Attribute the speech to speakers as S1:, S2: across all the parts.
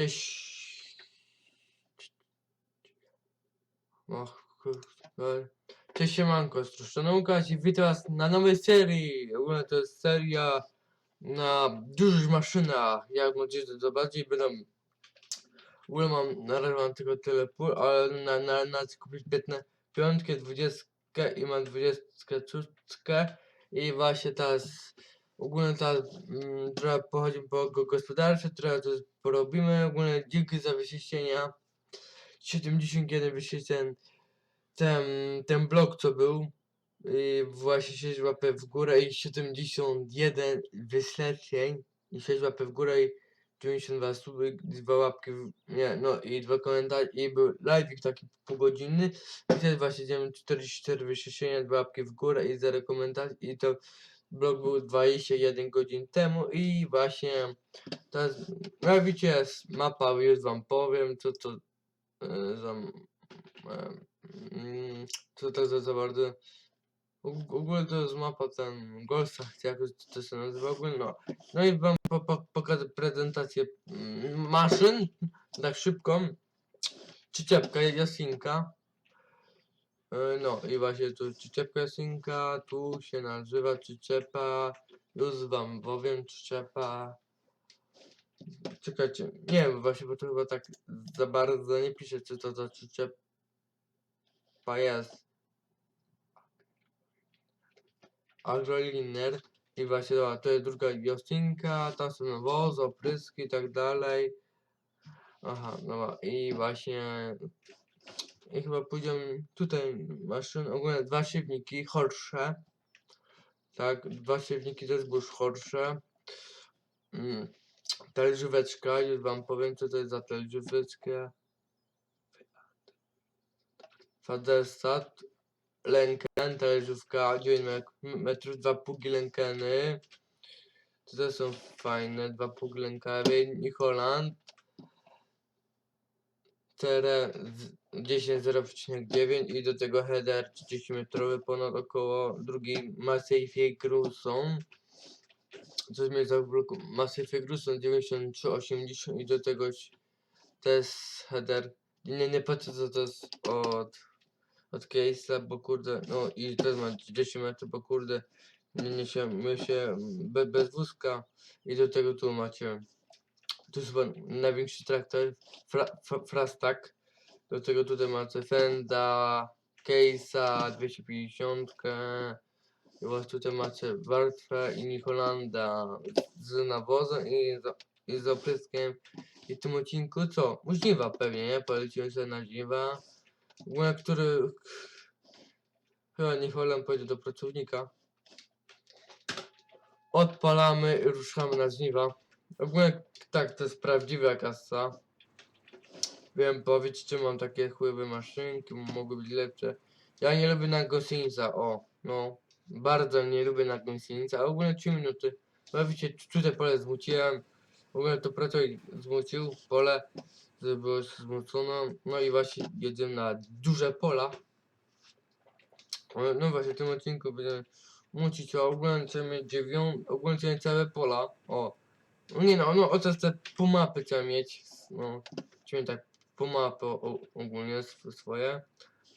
S1: Cześć. Cześć siemanko, Struszczony Łukasz i witam was na nowej serii. Ogólnie to jest seria na dużych maszynach. Jak możecie zobaczyć, będą... W ogóle mam, na razie mam tylko tyle pól, ale na, na, na kupić 15, piątkę, dwudziestkę i mam dwudziestkę szóstkę i właśnie teraz ogólnie teraz mm, trochę pochodzimy po go- gospodarce, trochę to porobimy. Ogólnie dzięki za wyczyszczenia. 71 wyświetleń ten, ten blok co był i właśnie 6 łapy w górę i 71 wyświetleń i 6 łapy w górę i 92 suby, dwa łapki, w, nie, no i dwa komentarze i był live taki półgodzinny i teraz właśnie idziemy 44 wyświetlenia, dwa łapki w górę i 0 komentarzy i to blok był 21 godzin temu i właśnie teraz, jak widzicie mapa, już wam powiem co to e, za e, mm, co to za, za bardzo w ogóle to jest mapa ten Golsa, jakoś to się nazywa ogólnie, no. No i wam po, po, pokażę prezentację mm, maszyn, tak szybką. Przyczepka, jasinka. E, No i właśnie tu przyczepka jasinka, tu się nazywa przyczepa, już wam powiem, przyczepa. Czekajcie, nie wiem właśnie, bo to chyba tak za bardzo nie pisze, co to za przyczepa jest. agroliner i właśnie dobra, to jest druga Justinka, tam są nawozy, opryski i tak dalej. Aha, dobra, i właśnie i chyba pójdziemy tutaj maszyn, ogólnie dwa siewniki, chorsze. Tak, dwa siewniki były już chorsze. Mm. Talerzóweczka, już wam powiem co to jest za talerzóweczkę. Fadersat, Lenken, talerzówka, 9 metrów, dwa pugi Lenkeny. To są fajne, dwa pugi Lenkeny. I Holland. Tere 10 0,9 i do tego header 30 metrowy ponad około drugi Massey Ferguson. Coś mnie zabloku. Massey Ferguson 93,80 i do tego też header. Nie, nie patrzę co to jest od od case'a, bo kurde, no i też ma 30 metrów, bo kurde, nie, nie się, my się be, bez wózka i do tego tu macie, tu jest chyba największy traktor, fra, fra, Frastak, do tego tutaj macie Fenda, case'a, 250, i właśnie tutaj macie warstwę i Nicholanda z nawozem i z, i z opryskiem i w tym odcinku co? Żniwa pewnie, nie? Poleciłem sobie na żniwa na który chyba niech Olan pojedzie do pracownika. Odpalamy i ruszamy na żniwa. Ogólnie tak, to jest prawdziwa kasa. Wiem, powiedz, czy mam takie chłyby maszynki, mogły być lepsze. Ja nie lubię na gąsienica, o, no. Bardzo nie lubię na gąsienica, a ogólnie 3 minuty. Widzicie, tutaj pole zmuciłem. W ogóle to pracownik zmucił pole żeby było zmucone. No i właśnie jedziemy na duże pola. No właśnie w tym odcinku będziemy mucić o ogólnie dziewią... ogólnie całe pola. O. Nie no, no chociaż te pół mapy chcę mieć. No. Chcemy tak pół mapy o, o, ogólnie sw- swoje.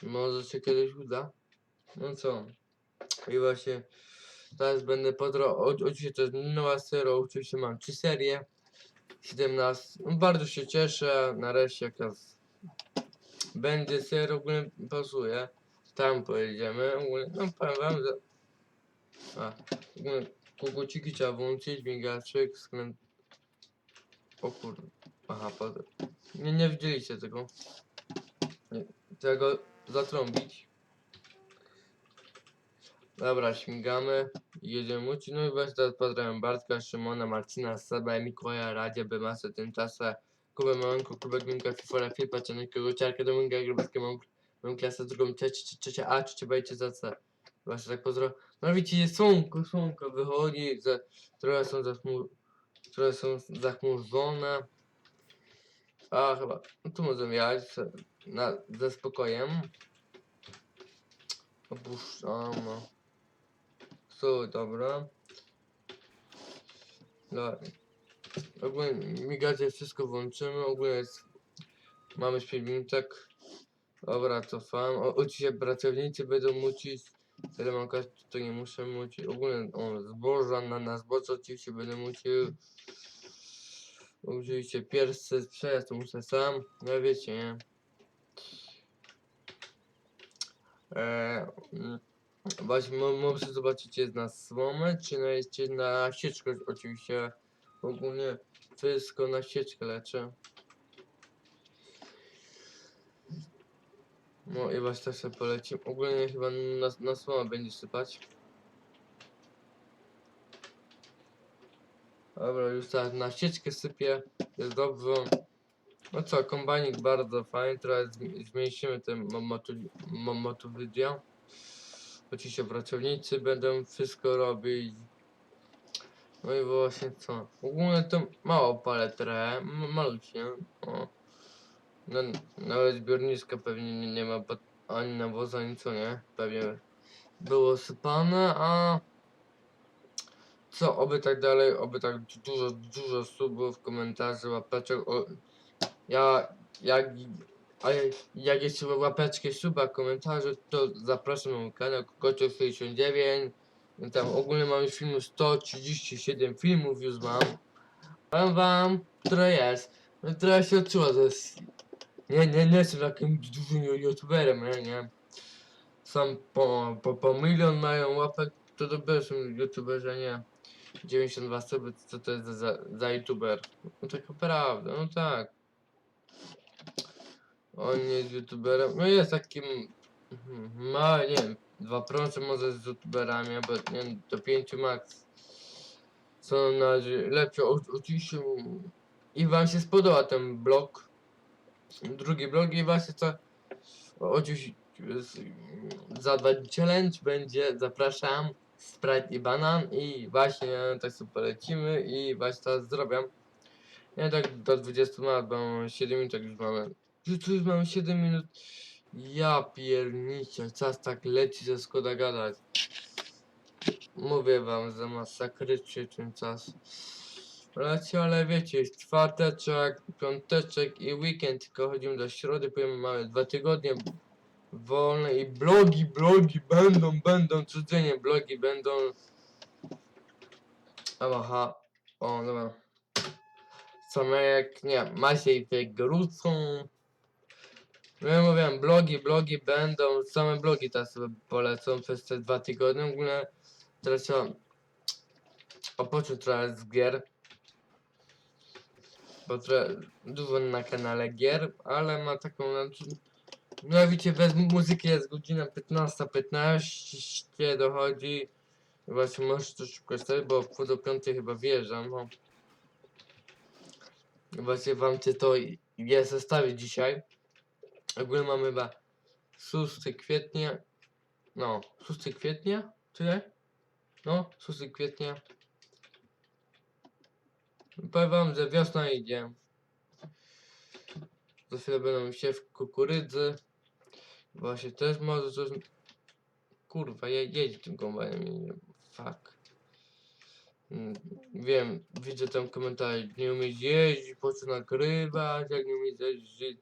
S1: Może się kiedyś uda. No co. I właśnie teraz będę potro... o- Oczywiście to jest nowa seria, oczywiście mam trzy serie. 17. No, Bardzo się cieszę. Nareszcie jakaś będzie ser ogólnie pasuje. Tam pojedziemy. Ogólnie, no powiem wam, że. A, ogólnie kukuciki trzeba włączyć, migaczyk, skręt. O kurde. Aha, potem. Nie, nie widzieliście tego. Nie, trzeba go zatrąbić. Dobra, śmigamy. Jedziemy uczyć. No i właśnie teraz pozdrawiam Bartka, Szymona, Marcina, Seba, Mikołaja, Radzie, Bymasa, Tymczasa, Kubę Małynku, Kubę Gminka, Fifora, Filipa, Cianego, Ciarkę, Dominga, Grybowskie, mam, mam klasę drugą, trzecią, trzecia A, trzecia B, trzecia C. Właśnie tak pozdro. No widzicie, słonko, słonko wychodzi, za, trochę są zachmur, trochę są zachmurzone. A chyba, no tu możemy jechać na, ze spokojem. Opuszczamy. Su, dobra. Dobra. Ogólnie migacje wszystko włączymy, ogólnie jest, mamy z 5 minutek. Dobra, cofam. O, oczywiście pracownicy będą mucić, telemonka to nie muszę mucić. Ogólnie o, zboża na, na zboże oczywiście będę mucił. Oczywiście pierwszy przejazd to muszę sam, no wiecie, nie? Eee, właśnie mo- możecie zobaczyć jest na słomę, czy na, czy na sieczkę oczywiście. Ogólnie wszystko na sieczkę leczę. No i właśnie też sobie polecim. Ogólnie chyba na, na słomę będzie sypać. Dobra, już tak na sieczkę sypię. Jest dobrze. No co, kombajnik bardzo fajny. Teraz zm- zmniejszymy ten motowidia. Oczywiście pracownicy będą wszystko robić. No i właśnie co? Ogólnie to mało palę trochę. O. No, nawet zbiorniska pewnie nie, nie ma bo- ani nawozu, ani co nie. Pewnie było sypane, a co, oby tak dalej, oby tak du- dużo, dużo subów, komentarzy, łapeczek. O, ja, jak, a jak, jeszcze łapeczki, suba, komentarze, to zapraszam na mój kanał Kocioł69. Tam ogólnie mam już filmów 137 filmów już mam. Powiem wam, które jest. No Trochę się odczuwa, że jest... Nie, nie, nie jestem takim dużym youtuberem, nie, nie. Sam po, po, po milion mają łapek, to dopiero są youtuberzy, nie. 92 suby, co to jest za, za, youtuber? No taka prawda, no tak. On nie jest youtuberem, no jest takim... mhm, Ma, nie wiem, 2% może z youtuberami, bo nie wiem, do 5 max. Są na razie lepsze, oczywiście i wam się spodoba ten blog. Drugi blog i właśnie co o- oczywiście z- za dwa challenge będzie, zapraszam, Sprite i banan i właśnie tak sobie polecimy i właśnie teraz zrobię. Nie tak do 20 minut, bo mamy 7 minut, już mamy. Już, już mamy 7 minut. Ja pierniczę, czas tak leci, że szkoda gadać. Mówię wam, że masakrycznie ten czas. Leci, ale wiecie, jest czwarteczek, piąteczek i weekend, tylko chodzimy do środy, powiem, mamy dwa tygodnie wolne i blogi, blogi będą, będą, codziennie blogi będą. Aha, o, dobra. Samek, nie, Maciej wrócą. No ja mówiłem, blogi, blogi będą, same blogi teraz sobie polecą przez te dwa tygodnie. W ogóle teraz trzeba opocząć trochę z gier. Bo dużo na kanale gier, ale ma taką, znaczy, no widzicie, bez muzyki jest godzina 15.15, 15 dochodzi. Właśnie możesz to szybko stać, bo pół do piątej chyba wjeżdżam. No. Właśnie wam chcę to je zestawić dzisiaj. Ogólnie mamy chyba 6 kwietnia. No, 6 kwietnia? Tyle? No, 6 kwietnia. Powiem wam, że wiosna idzie. Za chwilę będą się w kukurydzy. Właśnie też może coś... Kurwa, je, jedzie tym kombajnem. Fuck. Mm, Wiem, widzę tam komentarze, nie umieć jeździć, po co nagrywać, jak nie umieć jeździć.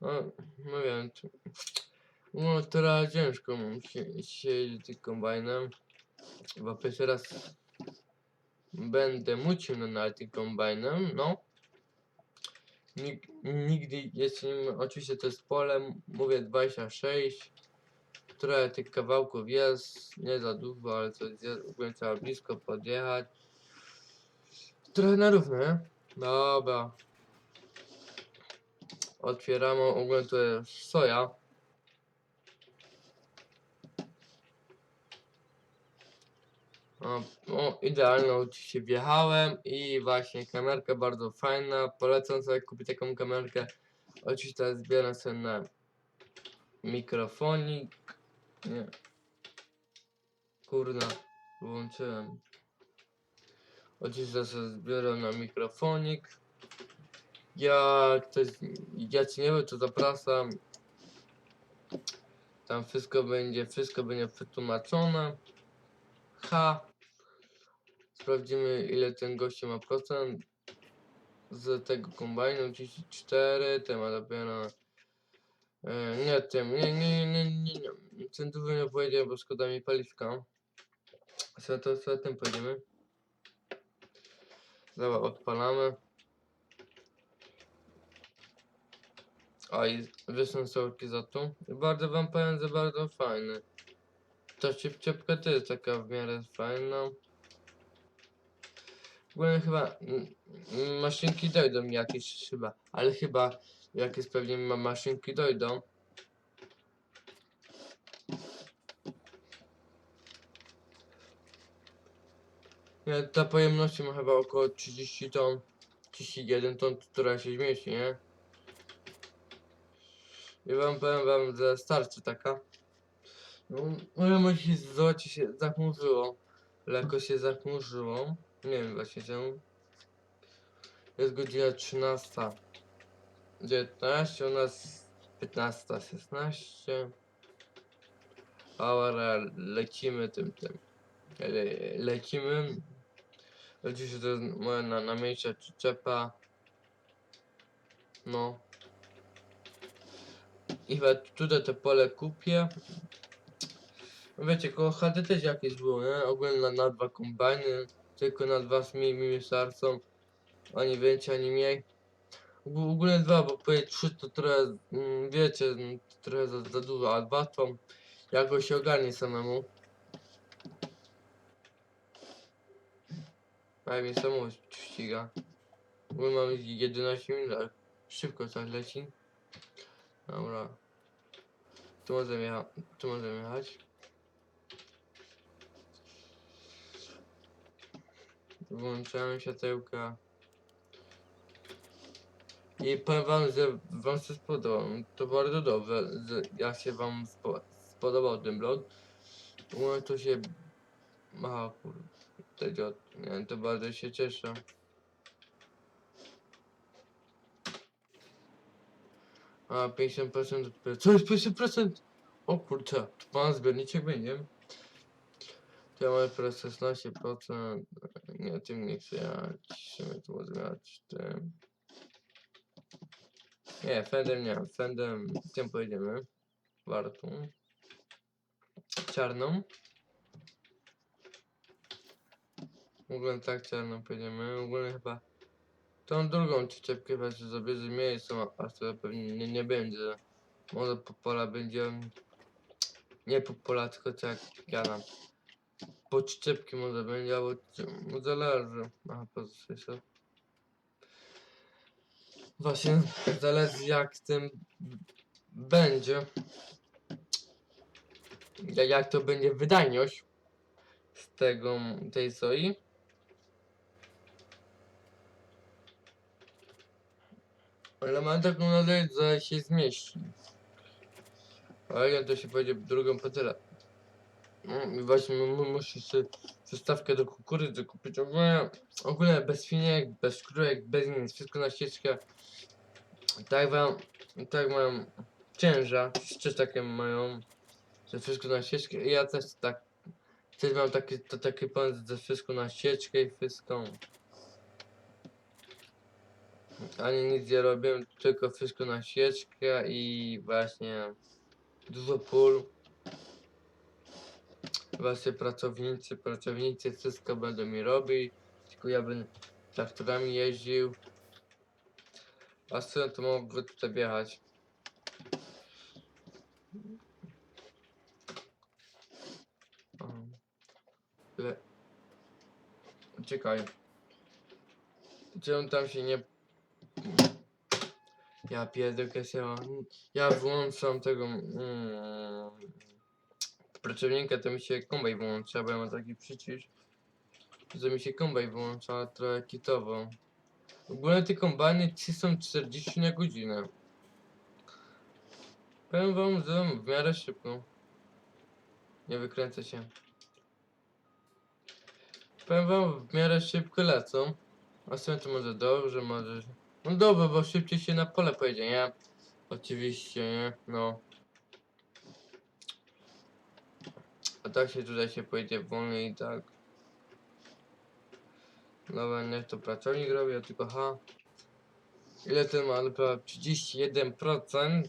S1: No, no wiem, no teraz ciężko mam się, się jeździć tym kombajnem, bo pierwszy raz będę mucił na na tym no. Nig, nigdy jeszcze nie, oczywiście to jest pole, mówię 26, trochę tych kawałków jest, nie za dużo, ale to jest, ogólnie trzeba blisko podjechać. Trochę na równo, nie? Dobra. Otwieramy, ogólnie to jest soja. O, idealnie oczywiście wjechałem i właśnie kamerka bardzo fajna, polecam sobie kupić taką kamerkę. Oczywiście teraz zbieram sobie na mikrofonik. Nie. Kurna, włączyłem. Oczywiście sobie zbieram na mikrofonik. Jak ktoś, ja ci nie wiem, to zapraszam. Tam wszystko będzie, wszystko będzie przetłumaczone. H. Sprawdzimy ile ten gościu ma procent. z tego kombajnu 34, ten ma dopiero... E, nie tym, nie, nie, nie, nie, nie. Ten duży nie pojedzie, bo szkoda mi paliwka. Co to, co tym pojedziemy? Dobra, odpalamy. A i wysensowki za to. Bardzo wam powiem, że bardzo fajny. Ta ciepciepka też taka w miarę fajna. W ogóle chyba maszynki dojdą jakieś chyba, ale chyba jakieś pewnie ma maszynki dojdą. Nie, ta pojemność ma chyba około 30 ton, 31 ton, która się zmieści, nie? I wam powiem wam, że starczy taka. No, moja myśl się zobaczcie się zachmurzyło. Lekko się zachmurzyło. Nie wiem właśnie czemu. Jest godzina 13. 19, u nas 15, 16. Dobra, lecimy tym, tym. Le, lecimy. Oczywiście to jest moja na, na miejsce przyczepa. No. I chyba tutaj to pole kupię. Wiecie, koło chaty też jakieś było, nie? Ogólnie na, na dwa kombajny, tylko na dwa z mi, mi starcą. Ani więcej, ani mniej. W ogóle dwa, bo powiedzieć trzy to trochę, mm, wiecie, to trochę za, za dużo, a dwa to jakoś się ogarnie samemu. A mi samochód ściga. Bo mam 11 minut, szybko tak leci. Dobra. Tu możemy jechać. Tu możemy jechać. Włączamy światełka. I powiem wam, że wam się spodobał. To bardzo dobrze, że jak się wam spo, spodobał ten vlog. No to się... Aha, kurde. to bardzo się cieszę. A 50% odp- Co jest 50%? O kurczę, to pan zbiorniczek będzie. Ja mam teraz 16%. Nie, tym nie chcę jechać. Tu może jechać tym. Nie, Fendem nie, Fendem tym pojedziemy. Wartą. Czarną. W ogóle tak czarną pojedziemy. W ogóle chyba tą drugą chyba się zabierze miejsce, a to pewnie nie, nie będzie. Może po pola będzie... Nie po pola, tylko tak jak Po przyczepki może będzie, albo no zależy. Aha, pozycja. Właśnie, zależy jak tym będzie. Ja- Jak to będzie wydajność z tego, tej soi. Ale mam taką nadzieję, że się zmieści. Ale ja to się powiedzie drugą patylę. Mm, właśnie mu- mu- muszę sobie przystawkę do kukurydzy kupić. Ogólnie, ogólnie bez świniek, bez skórek, bez nic. Wszystko na ścieżkę. Tak wam, tak mają ciężar. Też takie mają. Że wszystko na ścieżkę. I ja też tak. Też mam taki, to taki plan, że wszystko na ścieżkę i wszystko. Ani nic nie robię, tylko wszystko na ścieżkę i właśnie dużo pól. Właśnie pracownicy, pracownicy wszystko będą mi robić, tylko ja będę traktorami jeździł. A co to mogę tutaj wjechać? O. Le... Czekaj. Czy on tam się nie... Ja pierdolę się... Ja włączam tego... Mm, pracownika, to mi się kombaj wyłącza, bo ja mam taki przycisk, że mi się kombaj wyłącza trochę kitowo. W ogóle te kombajny ci są 40 na godzinę. Powiem wam, że w miarę szybko. Nie wykręcę się. Powiem wam, w miarę szybko lecą. A są to może dobrze, może... No dobrze, bo szybciej się na pole pojedzie, nie? Oczywiście, nie? No. A tak się tutaj się pojedzie wolniej i tak. Dobra, niech to pracownik robi, ja tylko ha. ile ten ma dopiero 31%,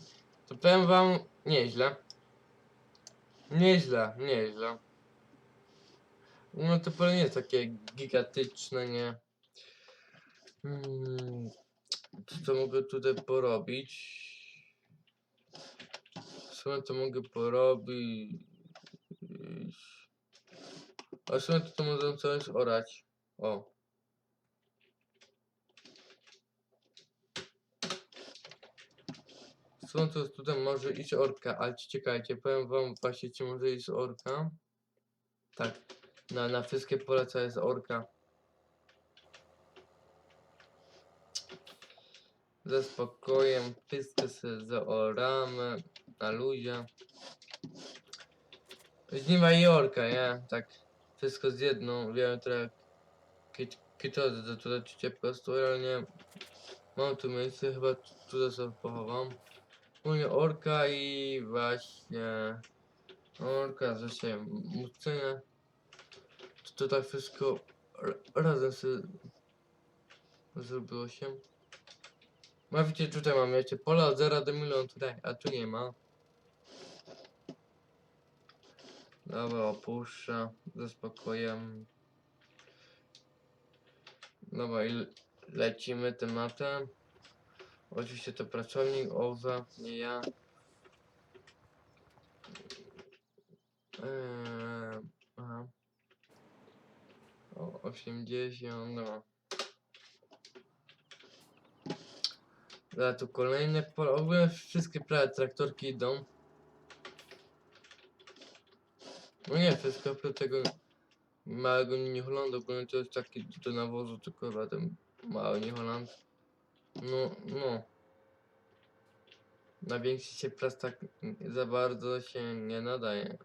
S1: to powiem wam nieźle. Nieźle, nieźle. No to pole nie jest takie gigantyczne, nie? Hmm, to co mogę tutaj porobić? Sumie to mogę porobić... A w sumie to, to możemy coś orać. O. Są to tutaj może iść orka, ale czekajcie, powiem wam właśnie, czy może iść orka. Tak, na, na wszystkie pola co jest orka. Ze spokojem, wszystko sobie zaoramy, na luzie. Żniwa i orka, nie? Tak, wszystko z jedną, wiem trochę kitody do tutaj ciepło stoi, ale nie mam tu miejsce, chyba tu- tutaj sobie pochowam. Mówię orka i właśnie orka, że się mucynę. To, to tak wszystko ra- razem sobie zrobiło się. Widzicie, tutaj mamy jeszcze pola od 0 do miliona tutaj, a tu nie ma. Dobra, opuszczę ze spokojem. Dobra, i le- lecimy tematem. Oczywiście to pracownik OWA, nie ja. Eee, aha. O, 80, no. Dobra, tu kolejne pole. Ogólnie wszystkie prawie traktorki idą. No nie, wszystko oprócz tego małego Niholandu, ogólnie to jest taki do nawozu, tylko ten mały Niholand. No, no. Na większy się plas tak za bardzo się nie nadaje.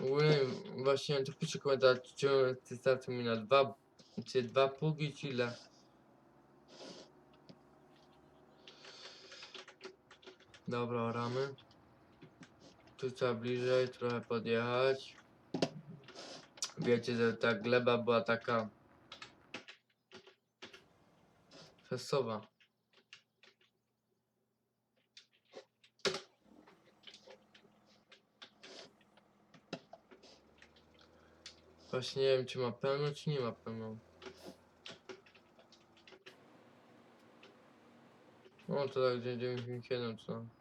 S1: Ogólnie właśnie to piszę komentarz, czy starczy mi na dwa, czy dwa pługi, czy ile? Dobra, oramy. Tu trzeba bliżej trochę podjechać. Wiecie, że ta gleba była taka fesowa. Właśnie nie wiem, czy ma pełno, czy nie ma pełno. No to tak, gdzie 97, co?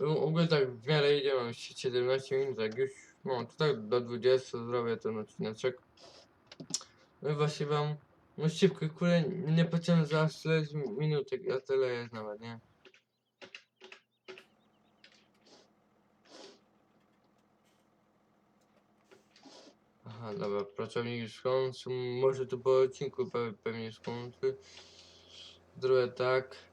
S1: W ogóle tak w miarę idzie, mam jeszcze 17 minut, jak już, no to tak do 20 zrobię ten odcineczek. No i właśnie wam, no szybko, kurde, nie pociągnę za aż tyle minutek, a tyle jest nawet, nie? Aha, dobra, pracownik już skończył, może tu po odcinku pe pewnie skończy. Zrobię tak.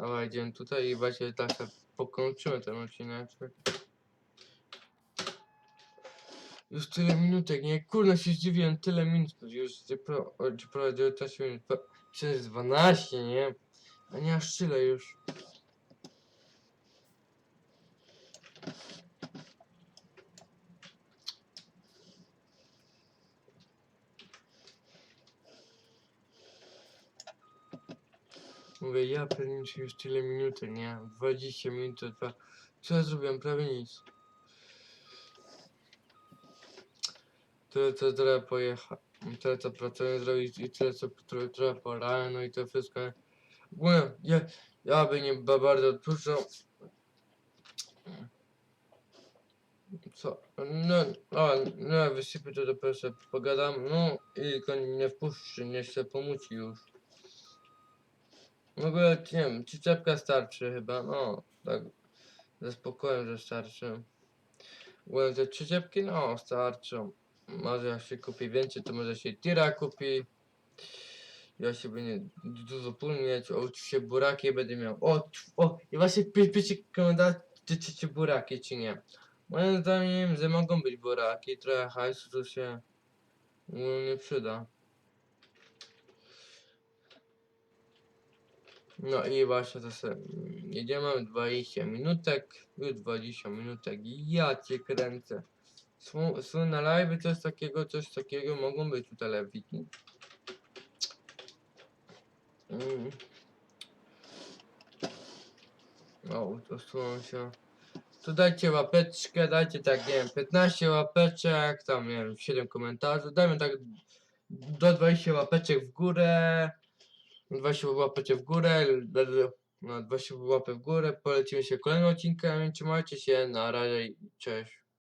S1: Dobra, idziemy tutaj i właśnie tak pokończymy ten odcinek. Już tyle minutek, nie? Kurna się zdziwiłem, tyle minut, już pro- o, czy prawie 19 minut, przecież 12, nie? A nie aż tyle już. Mówię, ja pewnie już tyle minuty, nie? 20 minut, to dwa. Co ja zrobiłem? Prawie nic. Tyle co trzeba pojechać, tyle co pracowałem zrobić i tyle co trzeba porałem, no i to wszystko. Ogólnie, ja, ja by nie ba- bardzo odpuszczał. Co? No, a, no, wysypię to dopiero sobie pogadam, no i nie wpuszczy, nie się pomuci już. W ogóle, nie wiem, czy czepka starczy chyba, no, tak, ze spokojem, że starczy. Ogóle te trzy czepki, no, starczą. Może jak się kupi więcej, to może się tira kupi. Ja się będzie dużo pól mieć, oczywiście buraki będę miał. O, o, i właśnie pi- piszcie komentarz, czy chcecie buraki, czy nie. Moim zdaniem, że mogą być buraki, trochę hajsu to się nie przyda. No i właśnie to sobie jedziemy 20 minutek, już 20 minutek, ja cię kręcę. Są, są na live coś takiego, coś takiego, mogą być tutaj lewiki. Mm. O, usuną się. To dajcie łapeczkę, dajcie tak, nie wiem, 15 łapeczek, tam nie wiem, 7 komentarzy, dajmy tak do 20 łapeczek w górę, 20 łapeczek w górę, no 20 łapek w górę, polecimy się kolejnym odcinkiem, trzymajcie się, na razie, cześć.